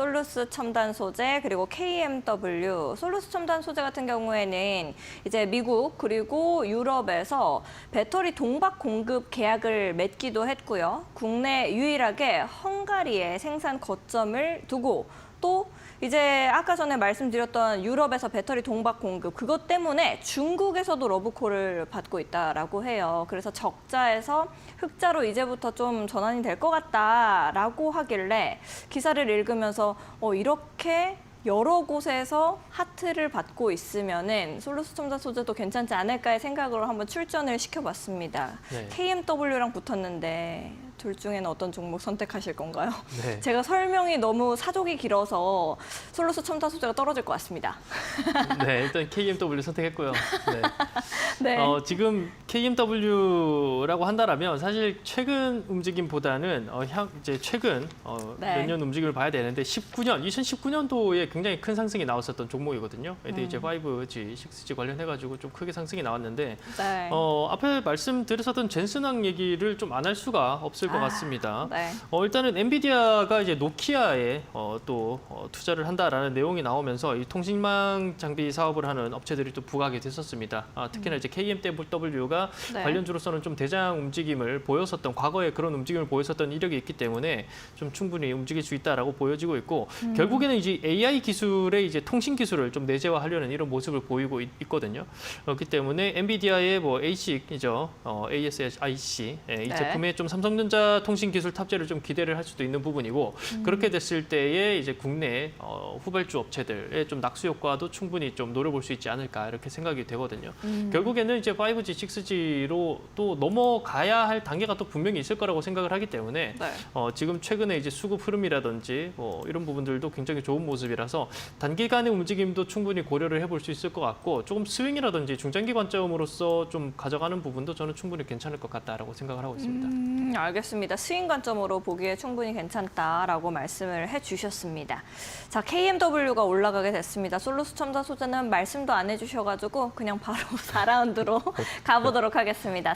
솔루스 첨단 소재 그리고 KMW. 솔루스 첨단 소재 같은 경우에는 이제 미국 그리고 유럽에서 배터리 동박 공급 계약을 맺기도 했고요. 국내 유일하게 헝가리에 생산 거점을 두고 또 이제 아까 전에 말씀드렸던 유럽에서 배터리 동박 공급 그것 때문에 중국에서도 러브콜을 받고 있다라고 해요. 그래서 적자에서 흑자로 이제부터 좀 전환이 될 것 같다라고 하길래 기사를 읽으면서 어 이렇게 여러 곳에서 하트를 받고 있으면은 솔루스 첨단 소재도 괜찮지 않을까의 생각으로 한번 출전을 시켜봤습니다. 네. KMW랑 붙었는데 둘 중에는 어떤 종목 선택하실 건가요? 네. 제가 설명이 너무 사족이 길어서 솔루스 첨단 소재가 떨어질 것 같습니다. 네, 일단 KMW 선택했고요. 네. 네. 어, 지금 KMW라고 한다라면 사실 최근 움직임보다는 어, 향, 이제 최근 어, 네. 몇년 움직임을 봐야 되는데 19년, 2019년도에 굉장히 큰 상승이 나왔었던 종목이거든요. 근데 이제 음. 5G, 6G 관련해가지고 좀 크게 상승이 나왔는데 네. 어, 앞에 말씀드렸었던 젠슨왕 얘기를 좀 안 할 수가 없을 것 아, 같습니다. 네. 어, 일단은 엔비디아가 이제 노키아에 어, 또 어, 투자를 한다라는 내용이 나오면서 이 통신망 장비 사업을 하는 업체들이 또 부각이 됐었습니다. 아, 특히나 이제 KMW가 네. 관련주로서는 좀 대장 움직임을 보였었던 과거에 그런 움직임을 보였었던 이력이 있기 때문에 좀 충분히 움직일 수 있다라고 보여지고 있고 음. 결국에는 이제 AI 기술의 이제 통신 기술을 좀 내재화하려는 이런 모습을 보이고 있, 거든요 그렇기 때문에 엔비디아의 뭐 ASIC이죠, 어, ASIC 예, 이 네. 제품에 좀 삼성전자 통신 기술 탑재를 좀 기대를 할 수도 있는 부분이고 음. 그렇게 됐을 때에 이제 국내 어, 후발주 업체들의 좀 낙수 효과도 충분히 좀 노려볼 수 있지 않을까 이렇게 생각이 되거든요. 음. 결국에는 이제 5G, 6G로 또 넘어가야 할 단계가 또 분명히 있을 거라고 생각을 하기 때문에 네. 어, 지금 최근에 이제 수급 흐름이라든지 뭐 이런 부분들도 굉장히 좋은 모습이라서 단기간의 움직임도 충분히 고려를 해볼 수 있을 것 같고 조금 스윙이라든지 중장기 관점으로서 좀 가져가는 부분도 저는 충분히 괜찮을 것 같다라고 생각을 하고 있습니다. 음, 알겠습니다. 스윙 관점으로 보기에 충분히 괜찮다라고 말씀을 해주셨습니다. 자, KMW가 올라가게 됐습니다. 솔루스 첨단 소재는 말씀도 안 해주셔가지고 그냥 바로 4라운드로 가보도록 하겠습니다.